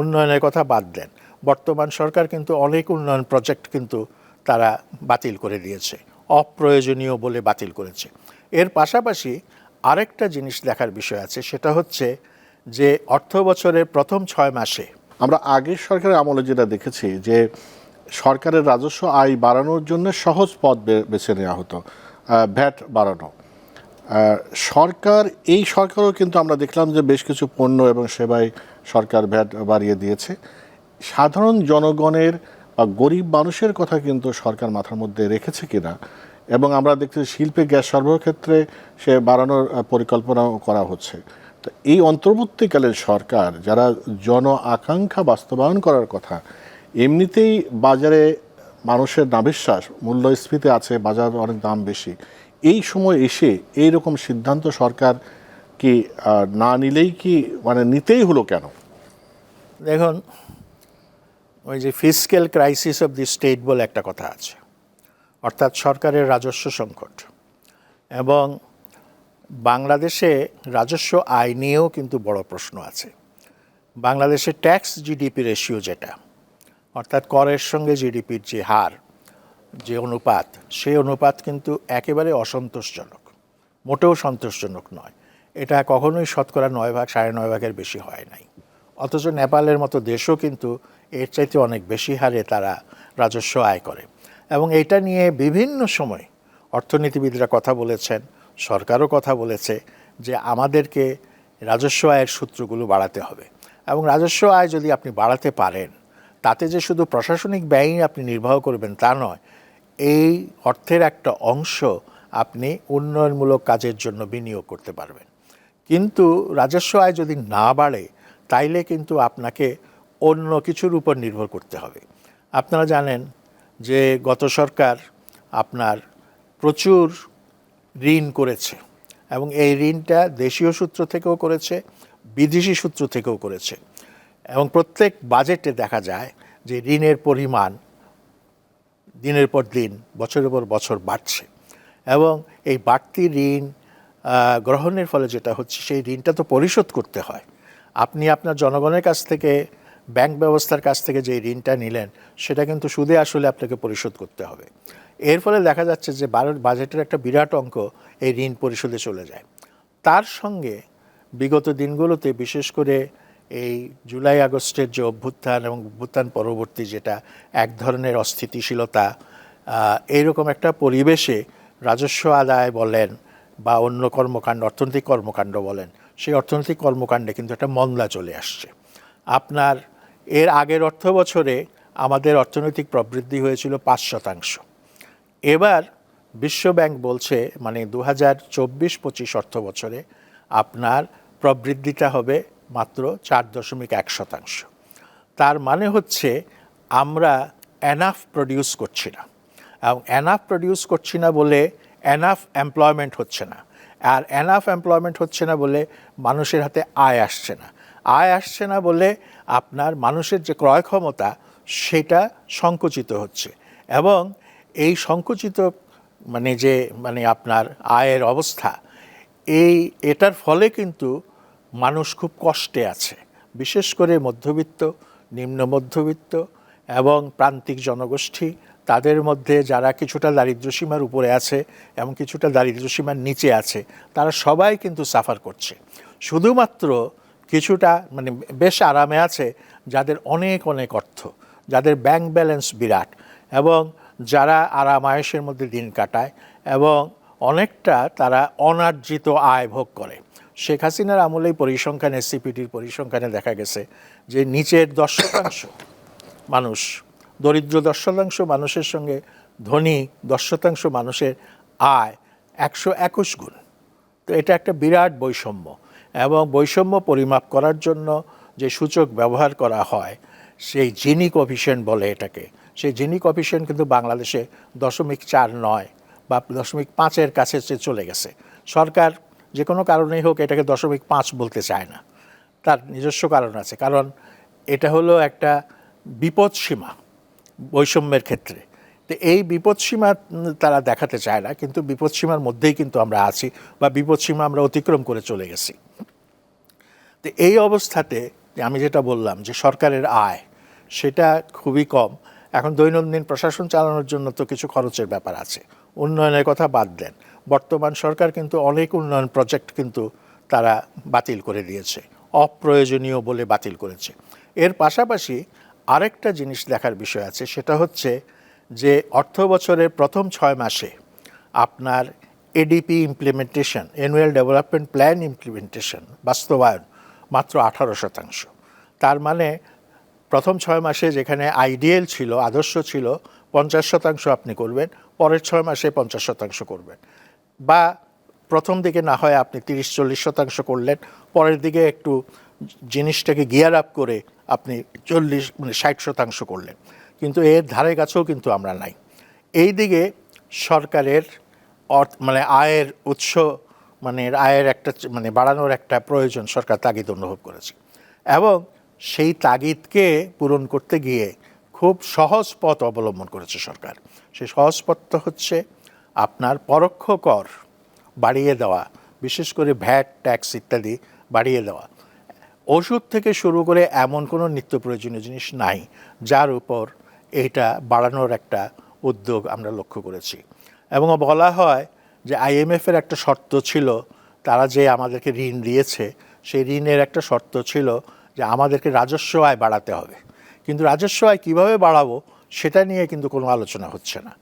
উন্নয়নের কথা বাদ দেন। বর্তমান সরকার কিন্তু অনেক উন্নয়ন প্রজেক্ট কিন্তু তারা বাতিল করে দিয়েছে, অপ্রয়োজনীয় বলে বাতিল করেছে। এর পাশাপাশি আরেকটা জিনিস দেখার বিষয় আছে, সেটা হচ্ছে যে অর্থ বছরের প্রথম ছয় মাসে আমরা আগের সরকারের আমলে যেটা দেখেছি যে সরকারের রাজস্ব আয় বাড়ানোর জন্য সহজ পথ বেছে নেওয়া হতো ভ্যাট বাড়ানো। সরকার, এই সরকারও কিন্তু আমরা দেখলাম যে বেশ কিছু পণ্য এবং সেবায় সরকার ভ্যাট বাড়িয়ে দিয়েছে। সাধারণ জনগণের বা গরিব মানুষের কথা কিন্তু সরকার মাথার মধ্যে রেখেছে কিনা এবং আমরা দেখছি শিল্পে গ্যাস সরবরাহ ক্ষেত্রে সে বাড়ানোর পরিকল্পনা করা হচ্ছে। তো এই অন্তর্বর্তীকালের সরকার যারা জন আকাঙ্ক্ষা বাস্তবায়ন করার কথা, এমনিতেই বাজারে মানুষের নাবিশ্বাস, মূল্যস্ফীতি আছে, বাজার অনেক দাম বেশি। এই সময় এসে এই রকম সিদ্ধান্ত সরকার কি না নিলেই কি মানে নিতেই হলো কেন? দেখুন, ওই যে physical crisis of the state বলে একটা কথা আছে। অর্থাৎ সরকারের রাজস্ব সংকট। এবং বাংলাদেশে রাজস্ব আয় নিয়েও কিন্তু বড় প্রশ্ন আছে। বাংলাদেশে ট্যাক্স জিডিপি রেশিও যেটা, অর্থাৎ করের সঙ্গে জিডিপির যে হার, যে অনুপাত, সেই অনুপাত কিন্তু একেবারে অসন্তোষজনক। মোটেও সন্তোষজনক নয়। এটা কখনোই শতকরা নয় ভাগ, সাড়ে নয় ভাগের বেশি হয় নাই। অথচ নেপালের মতো দেশও কিন্তু এর চাইতে অনেক বেশি হারে তারা রাজস্ব আয় করে। এবং এটা নিয়ে বিভিন্ন সময় অর্থনীতিবিদরা কথা বলেছেন, সরকারও কথা বলেছে যে আমাদেরকে রাজস্ব আয়ের সূত্রগুলো বাড়াতে হবে। এবং রাজস্ব আয় যদি আপনি বাড়াতে পারেন, তাতে যে শুধু প্রশাসনিক ব্যয়ই আপনি নির্বাহ করবেন তা নয়, এই অর্থের একটা অংশ আপনি উন্নয়নমূলক কাজের জন্য বিনিয়োগ করতে পারবেন। কিন্তু রাজস্ব আয় যদি না বাড়ে, তাইলে কিন্তু আপনাকে অন্য কিছুর উপর নির্ভর করতে হবে। আপনারা জানেন যে গত সরকার আপনার প্রচুর ঋণ করেছে এবং এই ঋণটা দেশীয় সূত্র থেকেও করেছে, বিদেশি সূত্র থেকেও করেছে। এবং প্রত্যেক বাজেটে দেখা যায় যে ঋণের পরিমাণ দিনের পর দিন, বছরের পর বছর বাড়ছে। এবং এই বাড়তি ঋণ গ্রহণের ফলে যেটা হচ্ছে সেই ঋণটা তো পরিশোধ করতে হয়। আপনি আপনার জনগণের কাছ থেকে, ব্যাংক ব্যবস্থার কাছ থেকে যে ঋণটা নিলেন, সেটা কিন্তু সুদে আসলে আপনাকে পরিশোধ করতে হবে। এর ফলে দেখা যাচ্ছে যে ভারত বাজেটের একটা বিরাট অঙ্ক এই ঋণ পরিশোধে চলে যায়। তার সঙ্গে বিগত দিনগুলোতে বিশেষ করে এই জুলাই, আগস্টের যে অভ্যুত্থান এবং অভ্যুত্থান পরবর্তী যেটা এক ধরনের অস্থিতিশীলতা এইরকম একটা পরিবেশে রাজস্ব আদায় বলেন বা অন্য কর্মকাণ্ড, অর্থনৈতিক কর্মকাণ্ড বলেন, সেই অর্থনৈতিক কর্মকাণ্ডে কিন্তু একটা মন্দা চলে আসছে। আপনার এর আগের অর্থ বছরে আমাদের অর্থনৈতিক প্রবৃদ্ধি হয়েছিল পাঁচ শতাংশ। এবার বিশ্বব্যাংক বলছে মানে দু হাজার চব্বিশ পঁচিশ অর্থ বছরে আপনার প্রবৃদ্ধিটা হবে মাত্র চার দশমিক এক শতাংশ। তার মানে হচ্ছে আমরা এনাফ প্রডিউস করছি না। এবং এনাফ প্রডিউস করছি না বলে এনাফ এমপ্লয়মেন্ট হচ্ছে না। আর এনাফ এমপ্লয়মেন্ট হচ্ছে না বলে মানুষের হাতে আয় আসছে না। আয় আসছে না বলে আপনার মানুষের যে ক্রয় ক্ষমতা, সেটা সংকুচিত হচ্ছে। এবং এই সংকুচিত মানে যে মানে আপনার আয়ের অবস্থা, এই, এটার ফলে কিন্তু মানুষ খুব কষ্টে আছে। বিশেষ করে মধ্যবিত্ত, নিম্ন মধ্যবিত্ত এবং প্রান্তিক জনগোষ্ঠী তাদের মধ্যে যারা কিছুটা দারিদ্র্যসীমার উপরে আছে এবং কিছুটা দারিদ্র্যসীমার নিচে আছে, তারা সবাই কিন্তু সাফার করছে। শুধুমাত্র কিছুটা মানে বেশ আরামে আছে যাদের অনেক অনেক অর্থ, যাদের ব্যাংক ব্যালেন্স বিরাট এবং যারা আরাম আয়েসের মধ্যে দিন কাটায় এবং অনেকটা তারা অনার্জিত আয় ভোগ করে। শেখ হাসিনার আমলেই পরিসংখ্যানে সিপিটির পরিসংখ্যানে দেখা গেছে যে নিচের দশ শতাংশ মানুষ দরিদ্র দশ শতাংশ মানুষের সঙ্গে, ধনী দশ শতাংশ মানুষের আয় একশো একুশ গুণ। তো এটা একটা বিরাট বৈষম্য এবং বৈষম্য পরিমাপ করার জন্য যে সূচক ব্যবহার করা হয়, সেই জিনি কফিসিয়েন্ট বলে এটাকে। সেই জিনি কফিসিয়েন্ট কিন্তু বাংলাদেশে দশমিক চার নয় বা দশমিক পাঁচের কাছে চলে গেছে। সরকার যে কোনো কারণেই হোক এটাকে দশমিক পাঁচ বলতে চায় না। তার নিজস্ব কারণ আছে, কারণ এটা হলো একটা বিপদসীমা। বৈষম্যের ক্ষেত্রে। তো এই বিপদসীমা তারা দেখাতে চায় না, কিন্তু বিপদসীমার মধ্যেই কিন্তু আমরা আছি বা বিপদসীমা আমরা অতিক্রম করে চলে গেছি। তো এই অবস্থাতে আমি যেটা বললাম যে সরকারের আয়, সেটা খুবই কম। এখন দৈনন্দিন প্রশাসন চালানোর জন্য তো কিছু খরচের ব্যাপার আছে। উন্নয়নের কথা বাদ দেন, বর্তমান সরকার কিন্তু অনেক উন্নয়ন প্রজেক্ট কিন্তু তারা বাতিল করে দিয়েছে, অপ্রয়োজনীয় বলে বাতিল করেছে। এর পাশাপাশি আরেকটা জিনিস দেখার বিষয় আছে, সেটা হচ্ছে যে অর্থ বছরের প্রথম ছয় মাসে আপনার ADP implementation annual development plan implementation বাস্তবায়ন মাত্র আঠারো শতাংশ। তার মানে প্রথম ছয় মাসে যেখানে আইডিয়াল ছিল, আদর্শ ছিল, পঞ্চাশ শতাংশ আপনি করবেন, পরের ছয় মাসে পঞ্চাশ শতাংশ করবেন। বা প্রথম দিকে না হয় আপনি তিরিশ, চল্লিশ শতাংশ করলেন, পরের দিকে একটু জিনিসটাকে গিয়ার আপ করে আপনি চল্লিশ মানে ষাট শতাংশ করলেন। কিন্তু এর ধারে কাছেও কিন্তু আমরা নাই। এই দিকে সরকারের অর্থ মানে আয়ের উৎস মানে আয়ের একটা মানে বাড়ানোর একটা প্রয়োজন সরকার তাগিদ অনুভব করেছে। এবং সেই তাগিদকে পূরণ করতে গিয়ে খুব সহজ পথ অবলম্বন করেছে সরকার। সেই সহজ পথটা হচ্ছে আপনার পরোক্ষ কর বাড়িয়ে দেওয়া, বিশেষ করে ভ্যাট, ট্যাক্স ইত্যাদি বাড়িয়ে দেওয়া। ওষুধ থেকে শুরু করে এমন কোনো নিত্য প্রয়োজনীয় জিনিস নাই, যার উপর এটা বাড়ানোর একটা উদ্যোগ আমরা লক্ষ্য করেছি। এবং বলা হয় যে আইএমএফের একটা শর্ত ছিল, তারা যে আমাদেরকে ঋণ দিয়েছে, সেই ঋণের একটা শর্ত ছিল যে আমাদেরকে রাজস্ব আয় বাড়াতে হবে। কিন্তু রাজস্ব আয় কীভাবে বাড়াবো, সেটা নিয়ে কিন্তু কোনো আলোচনা হচ্ছে না।